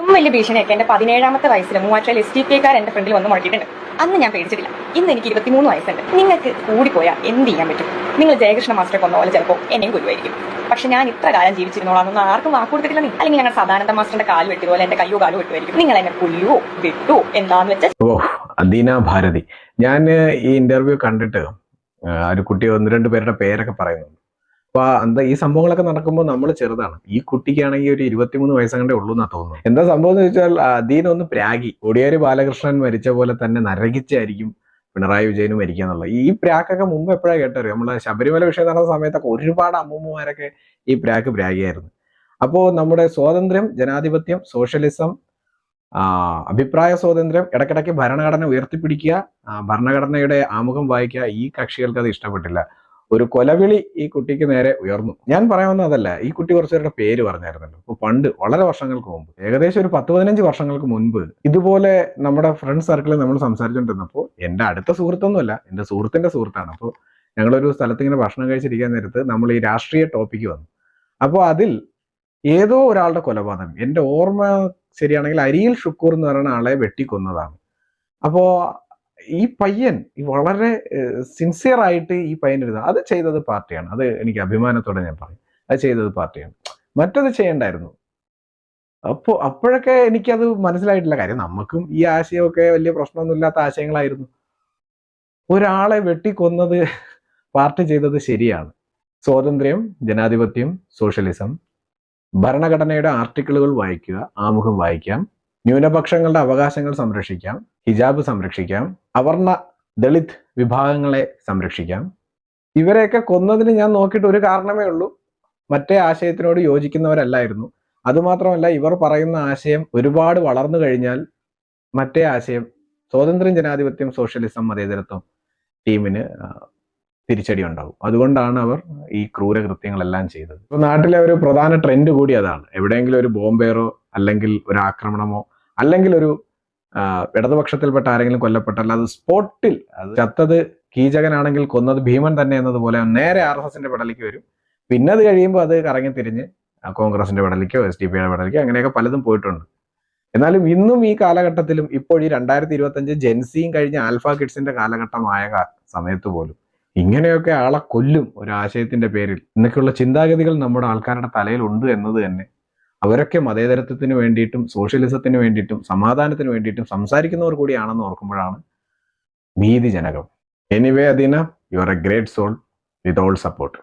ഇതും വലിയ ഭീഷണിയൊക്കെ എന്റെ പതിനേഴാമത്തെ വയസ്സിൽ മൂവാറ്റിൽ എസ് ടി പിക്കാർ എന്റെ ഫ്രണ്ടിൽ വന്ന് മുടക്കിയിട്ടുണ്ട് അന്ന് ഞാൻ പേടിച്ചിട്ടില്ല. ഇന്ന് എനിക്ക് ഇരുപത്തിമൂന്ന് വയസ്സുണ്ട്. നിങ്ങൾക്ക് കൂടിപ്പോയാൽ എന്ത് ചെയ്യാൻ പറ്റും? നിങ്ങൾ ജയകൃഷ്ണ മാസ്റ്റർ കൊന്ന പോലെ ചിലപ്പോൾ എന്നെയും ഗുരുവായിരിക്കും. പക്ഷെ ഞാൻ ഇത്ര കാലം ജീവിച്ചിരുന്നോളാന്നൊന്നും ആർക്കും വാക്ക് കൊടുത്തിട്ടില്ല അല്ലെങ്കിൽ ഞങ്ങൾ സദാനന്ദ മാസ്റ്ററിന്റെ കാൽ വെട്ടിയതുപോലെ എന്റെ കയ്യോ കാലോ വെട്ടുമായിരിക്കും. നിങ്ങൾ എന്നെ കൊല്ലുവോ? വിട്ടു? എന്താന്ന് വെച്ചാൽ ഓ അദീന ഭാരതി. ഞാൻ ഈ ഇന്റർവ്യൂ കണ്ടിട്ട് ഒരു കുട്ടി ഒന്ന് രണ്ട് പേരുടെ പേരൊക്കെ പറയുന്നുണ്ട്. അപ്പൊ എന്താ ഈ സംഭവങ്ങളൊക്കെ നടക്കുമ്പോൾ നമ്മൾ ചെറുതാണ്. ഈ കുട്ടിക്കാണെങ്കിൽ ഒരു ഇരുപത്തിമൂന്ന് വയസ്സങ്ങണ്ടേ ഉള്ളൂ എന്നാ തോന്നുന്നു. എന്താ സംഭവം എന്ന് വെച്ചാൽ അതീനൊന്ന് പ്രാഗി. കൊടിയേരി ബാലകൃഷ്ണൻ മരിച്ച പോലെ തന്നെ നരകിച്ചായിരിക്കും പിണറായി വിജയനും മരിക്കുക എന്നുള്ളത്. ഈ പ്രാക്കൊക്കെ മുമ്പ് എപ്പോഴാണ് കേട്ടറിയോ? നമ്മളെ ശബരിമല വിഷയം നടന്ന സമയത്തൊക്കെ ഒരുപാട് അമ്മൂമ്മമാരൊക്കെ ഈ പ്രാക്ക് പ്രാഗിയായിരുന്നു. അപ്പോ നമ്മുടെ സ്വാതന്ത്ര്യം ജനാധിപത്യം സോഷ്യലിസം അഭിപ്രായ സ്വാതന്ത്ര്യം ഇടയ്ക്കിടയ്ക്ക് ഭരണഘടന ഉയർത്തിപ്പിടിക്കുക ഭരണഘടനയുടെ ആമുഖം വായിക്കുക ഈ കക്ഷികൾക്ക് അത് ഇഷ്ടപ്പെട്ടില്ല. ഒരു കൊലവിളി ഈ കുട്ടിക്ക് നേരെ ഉയർന്നു. ഞാൻ പറയാവുന്ന അതല്ല. ഈ കുട്ടി കുറച്ചുപേരുടെ പേര് പറഞ്ഞായിരുന്നല്ലോ. അപ്പോൾ പണ്ട് വളരെ വർഷങ്ങൾക്ക് മുമ്പ് ഏകദേശം ഒരു പത്ത് പതിനഞ്ച് വർഷങ്ങൾക്ക് മുൻപ് ഇതുപോലെ നമ്മുടെ ഫ്രണ്ട് സർക്കിളിൽ നമ്മൾ സംസാരിച്ചുകൊണ്ടിരുന്നപ്പോൾ എന്റെ അടുത്ത സുഹൃത്തൊന്നുമല്ല എന്റെ സുഹൃത്തിന്റെ സുഹൃത്താണ്. അപ്പോൾ ഞങ്ങളൊരു സ്ഥലത്ത് ഇങ്ങനെ ഭക്ഷണം കഴിച്ചിരിക്കാൻ നേരത്ത് നമ്മൾ ഈ രാഷ്ട്രീയ ടോപ്പിക്ക് വന്നു. അപ്പോൾ അതിൽ ഏതോ ഒരാളുടെ കൊലപാതകം എന്റെ ഓർമ്മ ശരിയാണെങ്കിൽ അരിയിൽ ഷുക്കൂർ എന്ന് പറയുന്ന ആളെ വെട്ടിക്കൊന്നതാണ്. അപ്പോ ഈ പയ്യൻ വളരെ സിൻസിയർ ആയിട്ട് ഈ പയ്യൻ എഴുതുക അത് ചെയ്തത് പാർട്ടിയാണ്. അത് എനിക്ക് അഭിമാനത്തോടെ ഞാൻ പറയും. അത് ചെയ്തത് പാർട്ടിയാണ്. മറ്റത് ചെയ്യണ്ടായിരുന്നു. അപ്പോൾ അപ്പോഴൊക്കെ എനിക്കത് മനസ്സിലായിട്ടില്ല. കാര്യം നമുക്കും ഈ ആശയമൊക്കെ വലിയ പ്രശ്നമൊന്നുമില്ലാത്ത ആശയങ്ങളായിരുന്നു. ഒരാളെ വെട്ടിക്കൊന്നത് പാർട്ടി ചെയ്തത് ശരിയാണ്. സ്വാതന്ത്ര്യം ജനാധിപത്യം സോഷ്യലിസം. ഭരണഘടനയുടെ ആർട്ടിക്കിളുകൾ വായിക്കുക ആമുഖം വായിക്കാം. ന്യൂനപക്ഷങ്ങളുടെ അവകാശങ്ങൾ സംരക്ഷിക്കാം. ഹിജാബ് സംരക്ഷിക്കാം. അവർണ ദളിത് വിഭാഗങ്ങളെ സംരക്ഷിക്കാം. ഇവരെയൊക്കെ കൊന്നതിന് ഞാൻ നോക്കിയിട്ട് ഒരു കാരണമേ ഉള്ളൂ. മറ്റേ ആശയത്തിനോട് യോജിക്കുന്നവരല്ലായിരുന്നു. അതുമാത്രമല്ല ഇവർ പറയുന്ന ആശയം ഒരുപാട് വളർന്നു കഴിഞ്ഞാൽ മറ്റേ ആശയം സ്വാതന്ത്ര്യം ജനാധിപത്യം സോഷ്യലിസം മതേതരത്വം ടീമിന് തിരിച്ചടി ഉണ്ടാവും. അതുകൊണ്ടാണ് അവർ ഈ ക്രൂരകൃത്യങ്ങളെല്ലാം ചെയ്തത്. ഇപ്പൊ നാട്ടിലെ ഒരു പ്രധാന ട്രെൻഡ് കൂടി അതാണ്. എവിടെയെങ്കിലും ഒരു ബോംബേറോ അല്ലെങ്കിൽ ഒരു ആക്രമണമോ അല്ലെങ്കിൽ ഒരു ഇടതുപക്ഷത്തിൽപ്പെട്ട ആരെങ്കിലും കൊല്ലപ്പെട്ടാൽ അത് സ്പോട്ടിൽ അത് ചത്തത് കീചകനാണെങ്കിൽ കൊന്നത് ഭീമൻ തന്നെ എന്നതുപോലെ നേരെ ആർ എസ് എസിന്റെ പടലിക്ക് വരും. പിന്നെ അത് കഴിയുമ്പോൾ അത് കറങ്ങി തിരിഞ്ഞ് കോൺഗ്രസിന്റെ പടലിക്കോ എസ് ഡി പിയുടെ പടലിക്കോ അങ്ങനെയൊക്കെ പലതും പോയിട്ടുണ്ട്. എന്നാലും ഇന്നും ഈ കാലഘട്ടത്തിലും ഇപ്പോൾ ഈ രണ്ടായിരത്തി ഇരുപത്തഞ്ച് ജെൻസിയും കഴിഞ്ഞ ആൽഫ കിഡ്സിന്റെ കാലഘട്ടമായ സമയത്ത് പോലും ഇങ്ങനെയൊക്കെ ആളെ കൊല്ലും ഒരു ആശയത്തിന്റെ പേരിൽ. എന്നൊക്കെയുള്ള ചിന്താഗതികൾ നമ്മുടെ ആൾക്കാരുടെ തലയിൽ ഉണ്ട് എന്നത് തന്നെ. അവരൊക്കെ മതേതരത്വത്തിന് വേണ്ടിയിട്ടും സോഷ്യലിസത്തിന് വേണ്ടിയിട്ടും സമാധാനത്തിന് വേണ്ടിയിട്ടും സംസാരിക്കുന്നവർ കൂടിയാണെന്ന് ഓർക്കുമ്പോഴാണ് ഭീതിജനകം. Anyway Adeena you are a great soul with all support